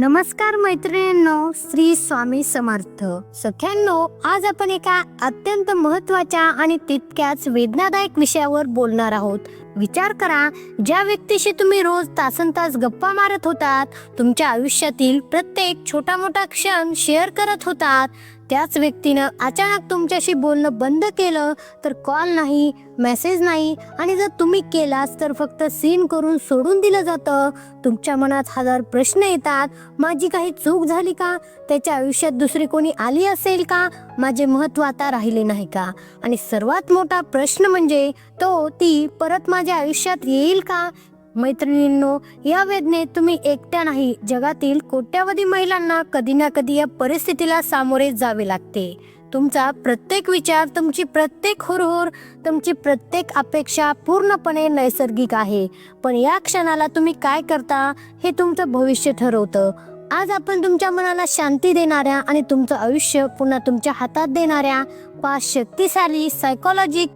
नमस्कार मैत्रिणींनो श्री स्वामी समर्थ. सख्यांनो आज आपण एका अत्यंत महत्त्वाच्या आणि तितक्याच वेदनादायक विषयावर बोलणार आहोत. विचार करा ज्या व्यक्तीशी तुम्ही रोज तासन तास गप्पा मारत होतात तुमच्या आयुष्यातील प्रत्येक छोटा मोठा क्षण शेअर करत होतात त्याच व्यक्तीनं अचानक तुमच्याशी बोलणं बंद केलं तर कॉल नाही मेसेज नाही आणि जर तुम्ही केलास तर फक्त सीन करून सोडून दिलं जातं. तुमच्या मनात हजार प्रश्न येतात. माझी काही चूक झाली का? त्याच्या आयुष्यात दुसरी कोणी आली असेल का? माझे महत्त्व आता राहिले नाही का? आणि सर्वात मोठा प्रश्न म्हणजे तो ती परत माझ्या आयुष्यात येईल का? मैत्रिणींनो या वेदनेत तुम्ही एकट्या नाही. जगातील कोट्यावधी महिलांना कधी ना कधी या परिस्थितीला सामोरे जावे लागते. तुमचा प्रत्येक विचार तुमची प्रत्येक हुरहुर तुमची प्रत्येक अपेक्षा पूर्णपणे नैसर्गिक आहे. पण या क्षणाला तुम्ही काय करता हे तुमचं भविष्य ठरवतं. आज आपण तुमच्या मनाला शांती देणाऱ्या आणि तुमचं आयुष्य पुन्हा तुमच्या हातात देणाऱ्या पाच शक्तिशाली सायकोलॉजिक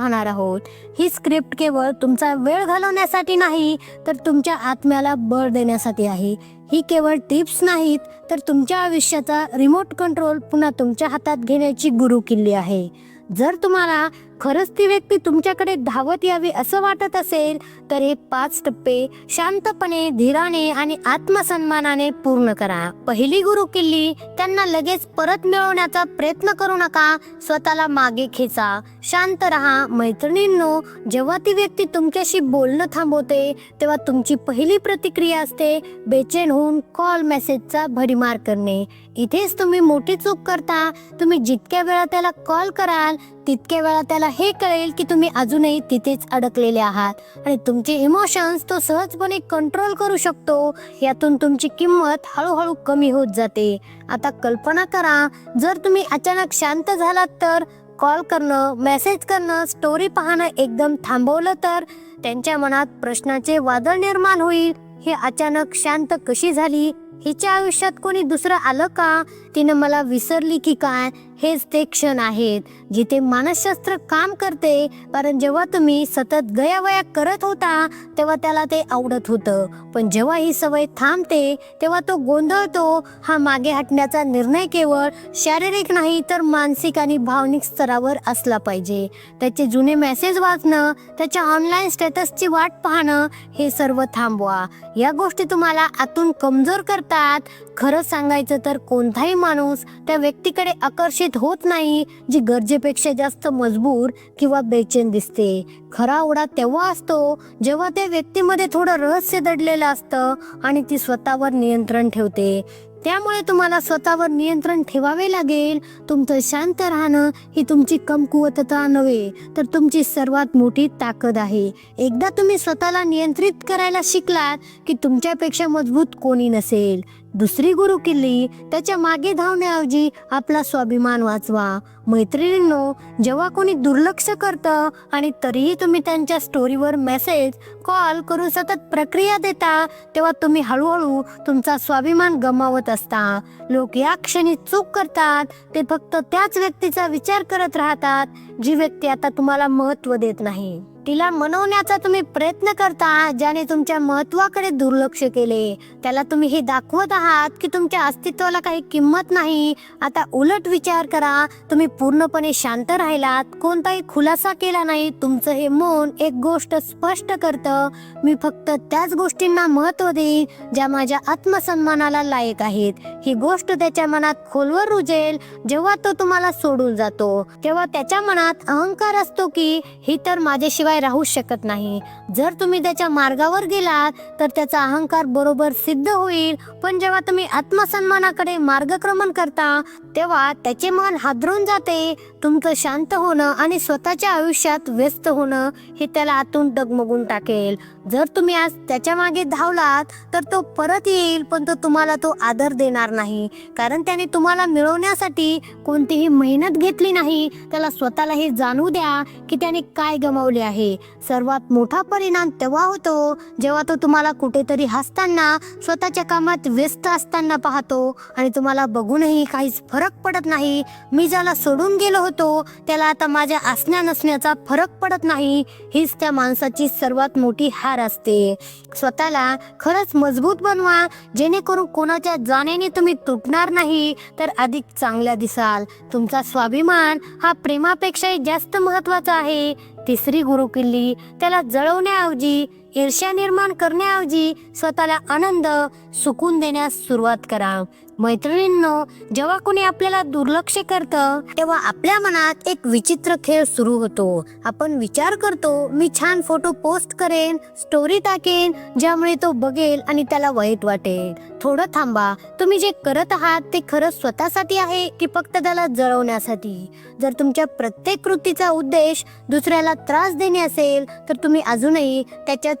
पाहणार आहोत. ही स्क्रिप्ट केवळ तुमचा वेळ घालवण्यासाठी नाही तर तुमच्या आत्म्याला बळ देण्यासाठी आहे. ही केवळ टिप्स नाहीत तर तुमच्या आयुष्याचा रिमोट कंट्रोल पुन्हा तुमच्या हातात घेण्याची गुरु किल्ली आहे. जर तुम्हाला खरंच ती व्यक्ती तुमच्याकडे धावत यावी असं वाटत असेल तर हे पाच टप्पे शांतपणे धीराने आणि आत्मसन्मानाने पूर्ण करा. पहिली गुरु किल्ली त्यांना लगेच परत मिळवण्याचा प्रयत्न करू नका स्वतःला मागे खेचा. शांत राहा मैत्रिणींनो. जेव्हा ती व्यक्ती तुमच्याशी बोलणं थांबवते तेव्हा तुमची पहिली प्रतिक्रिया असते बेचैन होऊन कॉल मेसेजचा भडीमार करणे. इथेच तुम्ही मोठी चूक करता तुम्ही जितक्या वेळा त्याला कॉल कराल तितक्या वेळा त्याला हे कळेल की तुम्ही अजूनही तिथेच अडकलेले आहात आणि तुमचे इमोशन्स तो सहजपणे कंट्रोल करू शकतो. यातून तुमची किंमत हळूहळू कमी होत जाते. आता कल्पना करा जर तुम्ही अचानक शांत झालात तर कॉल करणं मेसेज करणं स्टोरी पाहणं एकदम थांबवलं तर त्यांच्या मनात प्रश्नाचे वादळ निर्माण होईल. हे अचानक शांत कशी झाली? हिच्या आयुष्यात कोणी दुसरं आलं का? तिनं मला विसरली की काय? हेच ते क्षण आहेत जिथे मानसशास्त्र काम करते कारण जेव्हा तुम्ही सतत गयावया करत होता तेव्हा त्याला ते आवडत होतं. पण जेव्हा ही सवय थांबते तेव्हा तो गोंधळतो. हा मागे हटण्याचा निर्णय केवळ शारीरिक नाही तर मानसिक आणि भावनिक स्तरावर असला पाहिजे. त्याचे जुने मेसेज वाचणं त्याच्या ऑनलाईन स्टेटसची वाट पाहणं हे सर्व थांबवा. या गोष्टी तुम्हाला आतून कमजोर करतात. खरं सांगायचं तर कोणताही माणूस त्या व्यक्तीकडे आकर्षित होत नाही जी गरजेपेक्षा जास्त मजबूर किंवा बेचैन दिसते. खरा ओढा तेव्हा असतो जेव्हा त्या व्यक्तीमध्ये थोडं रहस्य दडलेलं असतं आणि ती स्वतःवर नियंत्रण ठेवते. त्यामुळे तुम्हाला स्वतःवर नियंत्रण ठेवावे लागेल. तुमचं शांत राहणं ही तुमची कमकुवतता नव्हे तर तुमची सर्वात मोठी ताकद आहे. एकदा तुम्ही स्वतःला नियंत्रित करायला शिकलात की तुमच्यापेक्षा मजबूत कोणी नसेल. दुसरी गुरु किल्ली त्याच्यामागे धावण्याऐवजी आपला स्वाभिमान वाचवा. मैत्रिणींनो जेव्हा कोणी दुर्लक्ष करतं आणि तरीही तुम्ही त्यांच्या स्टोरीवर मेसेज कॉल करून सतत प्रक्रिया देता तेव्हा तुम्ही हळूहळू तुमचा स्वाभिमान गमावत असता. लोक या क्षणी चूक करतात ते फक्त त्याच व्यक्तीचा विचार करत राहतात जी व्यक्ती आता तुम्हाला महत्त्व देत नाही. तिला मनवण्याचा तुम्ही प्रयत्न करता ज्याने तुमच्या महत्वाकडे दुर्लक्ष केले. त्याला तुम्ही हे दाखवत आहात की तुमच्या अस्तित्वाला काही किंमत नाही. आता उलट विचार करा. तुम्ही पूर्णपणे शांत राहिलात. कोणताही खुलासा केला नाही. तुमचं हे मन एक गोष्ट स्पष्ट करतं. मी फक्त त्याच गोष्टींना महत्त्व देईन ज्या माझ्या आत्मसन्मानाला लायक आहेत. ही गोष्ट त्याच्या मनात खोलवर रुजेल. जेव्हा तो तुम्हाला सोडून जातो तेव्हा त्याच्या मनात अहंकार असतो की ही तर माझ्याशिवाय राहू शकत नाही. जर तुम्ही त्याच्या मार्गावर गेलात तर त्याचा अहंकार बरोबर सिद्ध होईल. पण जेव्हा तुम्ही आत्मसन्मानाकडे मार्गक्रमण करता तेव्हा त्याचे मन हादरून जाते. तुमचं शांत होणं आणि स्वतःच्या आयुष्यात व्यस्त होणं हे त्याला आतून डगमगून टाकेल. जर तुम्ही आज त्याच्यामागे धावलात तर तो परत येईल पण तो तुम्हाला तो आदर देणार नाही. कारण त्याने तुम्हाला मिळवण्यासाठी कोणतीही मेहनत घेतली नाही. त्याला स्वतःला हे जाणू द्या की त्याने काय गमावले आहे. आहे. सर्वात मोठा परिणाम तेव्हा होतो जेव्हा तो तुम्हाला कुठेतरी हसताना स्वतःच्या कामात व्यस्त असताना पाहतो आणि तुम्हाला बघूनही काहीच फरक पडत नाही. मी ज्याला सोडून गेलो होतो त्याला आता माझ्या असण्या नसण्याचा फरक पडत नाही. हीच त्या माणसाची सर्वात मोठी हार असते. स्वतःला खरंच मजबूत बनवा जेणेकरून कोणाच्या जाण्याने तुम्ही तुटणार नाही तर अधिक चांगल्या दिसाल. तुमचा स्वाभिमान हा प्रेमापेक्षाही जास्त महत्त्वाचा आहे. तिसरी गुरुकिल्ली त्याला जळवण्याऐवजी ईर्ष्या निर्माण करण्याऐवजी स्वतःला आनंद सुकून देण्यास सुरुवात करा. मैत्रिणींनो जेव्हा कोणी आपल्याला दुर्लक्ष करतं तेव्हा आपल्या मनात एक विचित्र खेळ सुरू होतो. आपण विचार करतो मी छान फोटो पोस्ट करेन स्टोरी टाकेन ज्यामुळे तो बघेल आणि त्याला वाईट वाटेल. थोडं थांबा. तुम्ही जे करत आहात ते खरं स्वतःसाठी आहे की फक्त त्याला जळवण्यासाठी? जर तुमच्या प्रत्येक कृतीचा उद्देश दुसऱ्याला त्रास देणे असेल तर तुम्ही अजूनही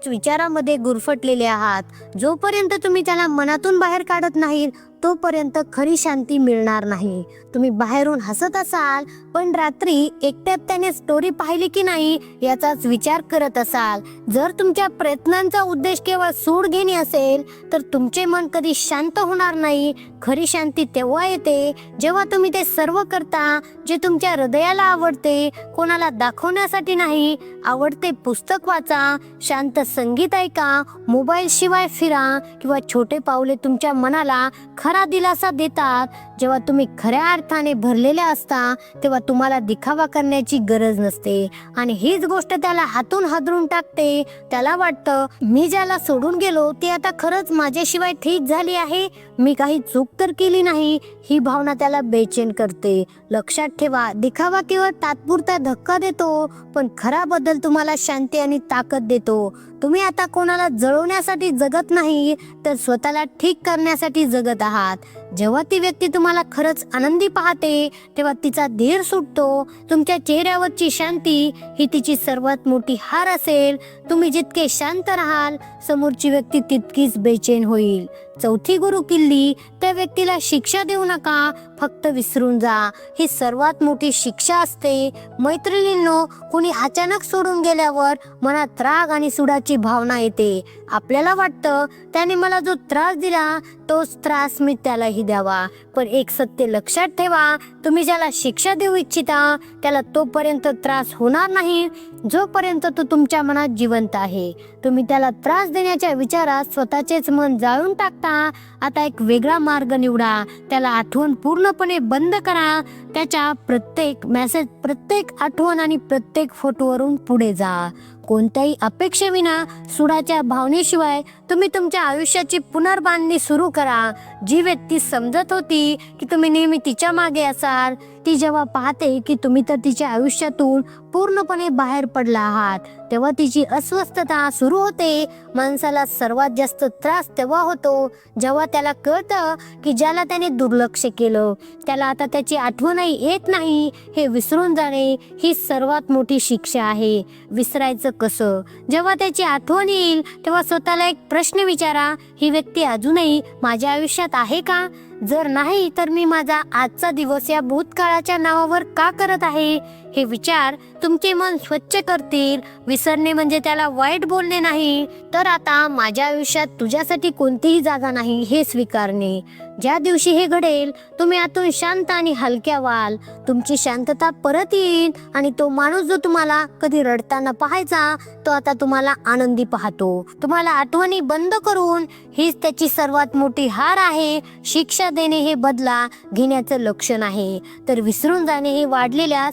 त्याच्याच विचारामध्ये गुरफटलेले आहात. जोपर्यंत तुम्ही त्याला मनातून बाहेर काढत नाही तोपर्यंत खरी शांती मिळणार नाही. तुम्ही बाहेरून हसत असाल पण रात्री एकट्यात त्याने स्टोरी पाहिली की नाही याचाच विचार करत असाल. जर तुमच्या प्रयत्नांचा उद्देश केवळ सूड घेणे असेल तर तुमचे मन कधी शांत होणार नाही. खरी शांती तेव्हा येते जेव्हा तुम्ही ते सर्व करता जे तुमच्या हृदयाला आवडते कोणाला दाखवण्यासाठी नाही. आवडते पुस्तक वाचा शांत संगीत ऐका मोबाईल शिवाय फिरा किंवा छोटे पावले तुमच्या मनाला खरा दिलासा देतात. जेव्हा तुम्ही खऱ्या अर्थाने भरलेल्या असता तेव्हा तुम्हाला दिखावा करण्याची गरज नसते. आणि हीच गोष्ट त्याला हातून हादरून टाकते. त्याला वाटतं मी ज्याला सोडून गेलो ते आता खरंच माझ्याशिवाय ठीक झाली आहे? मी काही चूक तर केली नाही? ही भावना त्याला बेचैन करते. लक्षात ठेवा दिखावा केवळ तात्पुरता धक्का देतो पण खरा बदल तुम्हाला शांती आणि ताकद देतो. तुम्ही आता कोणाला जळवण्यासाठी जगत नाही तर स्वतःला ठीक करण्यासाठी जगत आहात. जेव्हा ती व्यक्ती तुम्हाला खरंच आनंदी पाहते तेव्हा तिचा धीर सुटतो तुमच्या चेहऱ्यावरची शांती ही तिची सर्वात मोठी हार असेल. तुम्ही जितके शांत राहाल समोरची व्यक्ती तितकीच बेचैन होईल. चौथी गुरु किल्ली त्या व्यक्तीला शिक्षा देऊ नका फक्त विसरून जा. ही सर्वात मोठी शिक्षा असते. मैत्रिणींनो कुणी अचानक सोडून गेल्यावर मनात राग आणि सुडाची भावना येते. आपल्याला वाटतं त्याने मला जो त्रास दिला तोच त्रास मी त्यालाही द्यावा. पण एक सत्य लक्षात ठेवा. तुम्ही ज्याला शिक्षा देऊ इच्छिता त्याला तोपर्यंत त्रास होणार नाही. जोपर्यंत तो तुमच्या मनात जिवंत आहे. तुम्ही त्याला त्रास देण्याच्या विचारात स्वतःचेच मन जाळून टाकता. आता एक वेगळा मार्ग निवडा. त्याला आठवण पूर्णपणे बंद करा. त्याच्या प्रत्येक मेसेज प्रत्येक आठवण आणि प्रत्येक फोटोवरून पुढे जा. कोणत्याही अपेक्षेविना सुडाच्या भावनेशिवाय तुम्ही तुमच्या आयुष्याची पुनर्बांधणी सुरू करा. जी व्यक्ती समजत होती की तुम्ही नेहमी तिच्यामागे असाल ती जेव्हा पाहते की तुम्ही तर तिच्या आयुष्यातून पूर्णपणे बाहेर पडला आहात तेव्हा तिची अस्वस्थता सुरू होते. माणसाला सर्वात जास्त त्रास तेव्हा होतो जेव्हा त्याला कळतं की ज्याला त्याने दुर्लक्ष केलं त्याला आता त्याची आठवणही येत नाही हे विसरून जाणे ही सर्वात मोठी शिक्षा आहे. विसरायचं कसं? जेव्हा त्याची आठवण येईल तेव्हा स्वतःला एक प्रश्न विचारा ही व्यक्ती अजूनही माझ्या आयुष्यात आहे का? जर नाही तर मी माझा आजचा दिवस या भूतकाळाच्या नावावर का करत आहे? हे विचार तुमचे मन स्वच्छ करतील. विसरणे म्हणजे त्याला वाईट बोलणे नाही. तर आता माझ्या आयुष्यात तुझ्यासाठी कोणतीही जागा नाही हे स्वीकारणे. ज्या दिवशी हे घडेल तुम्ही आतून शांत आणि हलक्या व्हाल. तुमची शांतता परत येईल आणि तो माणूस जो तुम्हाला कधी रडताना पाहायचा तो आता तुम्हाला आनंदी पाहतो. तुम्हाला आठवणी बंद करून हीच त्याची सर्वात मोठी हार आहे. शिक्षा देणे हे बदला घेण्याचं लक्षण आहे. तर विसरून जाणे हे वाढलेल्या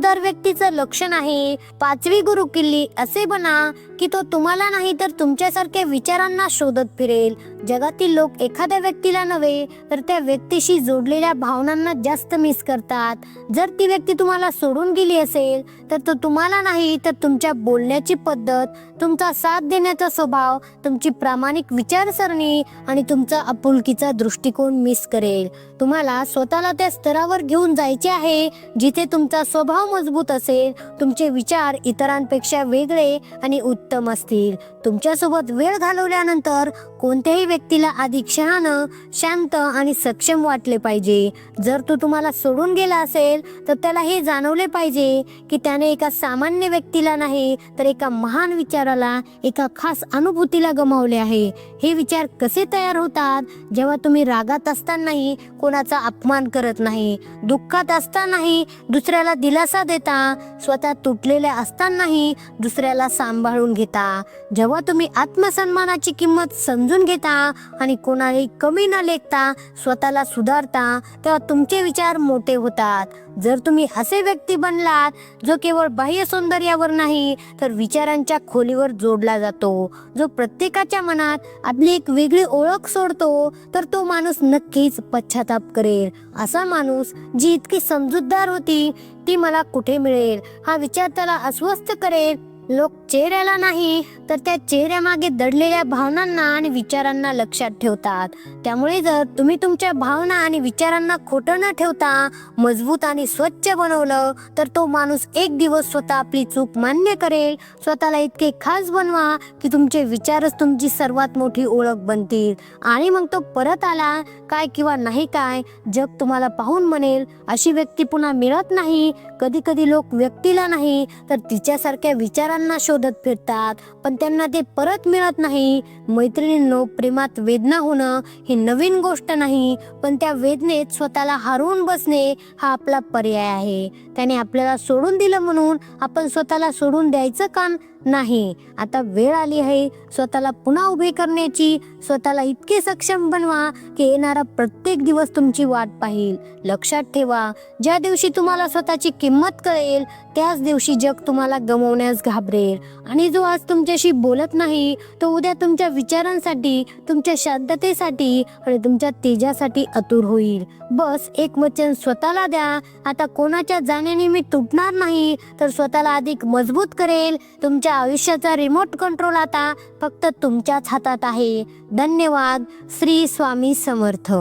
समजूतदार व्यक्तीचं लक्षण आहे. पाचवी गुरु किल्ली असे बना की तो तुम्हाला नाही तर तुमच्यासारख्या विचारांना शोधत फिरेल. जगातील लोक एखाद्या व्यक्तीला नव्हे तर त्या व्यक्तीशी जोडलेल्या भावनांना जास्त मिस करतात. जर ती व्यक्ती तुम्हाला सोडून गेली असेल तर तो तुम्हाला नाही तर तुमच्या बोलण्याची पद्धत तुमचा साथ देण्याचा स्वभाव तुमची प्रामाणिक विचारसरणी आणि तुमचा आपुलकीचा दृष्टिकोन मिस करेल. तुम्हाला स्वतःला त्या स्तरावर घेऊन जायचे आहे जिथे तुमचा स्वभाव मजबूत असेल तुमचे विचार इतरांपेक्षा वेगळे आणि उत्तम असतील. तुमच्यासोबत वेळ घालवल्यानंतर कोणत्याही व्यक्तीला अधिक शहाणं शांत आणि सक्षम वाटले पाहिजे. जर तो तुम्हाला सोडून गेला असेल तर त्याला हे जाणवले पाहिजे की त्याने एका सामान्य व्यक्तीला नाही तर एका महान विचाराला एका खास अनुभूतीला गमावले आहे. हे विचार कसे तयार होतात? जेव्हा तुम्ही रागात असतानाही कोणाचा अपमान करत नाही दुःखात असतानाही दुसऱ्याला दिलासा देता. स्वतः तुटलेल्या असतानाही दुसऱ्याला सांभाळून घेता. जेव्हा तुम्ही आत्मसन्मानाची किंमत समजून घेता आणि कोणालाही कमी न लेखता स्वतःला सुधारता तेव्हा तुमचे विचार मोठे होतात. जर तुम्ही असे व्यक्ती बनलात जो केवळ बाह्य सौंदर्यावर नाही तर विचारांच्या खोलीवर जोडला जातो. जो प्रत्येकाच्या मनात आपली एक वेगळी ओळख सोडतो तर तो माणूस नक्कीच पश्चाताप करेल. असा माणूस जी इतकी समजूतदार होती ती मला कुठे मिळेल? हा विचार त्याला अस्वस्थ करेल. लोक चेहऱ्याला नाही तर त्या चेहऱ्यामागे दडलेल्या भावनांना आणि विचारांना लक्षात ठेवतात. त्यामुळे जर तुम्ही तुमच्या भावना आणि विचारांना खोटं न ठेवता मजबूत आणि स्वच्छ बनवलं तर तो माणूस एक दिवस स्वतः आपली चूक मान्य करेल. स्वतःला इतके खास बनवा की तुमचे विचारच तुमची सर्वात मोठी ओळख बनतील. आणि मग तो परत आला काय किंवा नाही काय जग तुम्हाला पाहून म्हणेल अशी व्यक्ती पुन्हा मिळत नाही. कधी कधी लोक व्यक्तीला नाही तर तिच्यासारख्या विचारांना शोधत फिरतात. पण त्यांना ते परत मिळत नाही. मैत्रिणींनो प्रेमात वेदना होणं ही नवीन गोष्ट नाही पण त्या वेदनेत स्वतःला हरवून बसणे हा आपला पर्याय आहे. त्याने आपल्याला सोडून दिलं म्हणून आपण स्वतःला सोडून द्यायचं का? नाही आता वेळ आली आहे स्वतःला पुन्हा उभे करण्याची. स्वतःला इतके सक्षम बनवा की येणारा प्रत्येक दिवस तुमची वाट पाहिल. लक्षात ठेवा ज्या दिवशी तुम्हाला स्वतःची किंमत कळेल त्याच दिवशी जग तुम्हाला गमवण्यास घाबरेल. आणि जो आज तुमच्याशी बोलत नाही तो उद्या तुमच्या विचारांसाठी तुमच्या शांततेसाठी आणि तुमच्या तेजासाठी आतुर होईल. बस एक वचन स्वतःला द्या. आता कोणाच्या जाण्याने मी तुटणार नाही तर स्वतःला अधिक मजबूत करेल. तुमच्या तुमच्या आयुष्याचा रिमोट कंट्रोल आता फक्त तुमच्याच हातात आहे. धन्यवाद. श्री स्वामी समर्थ.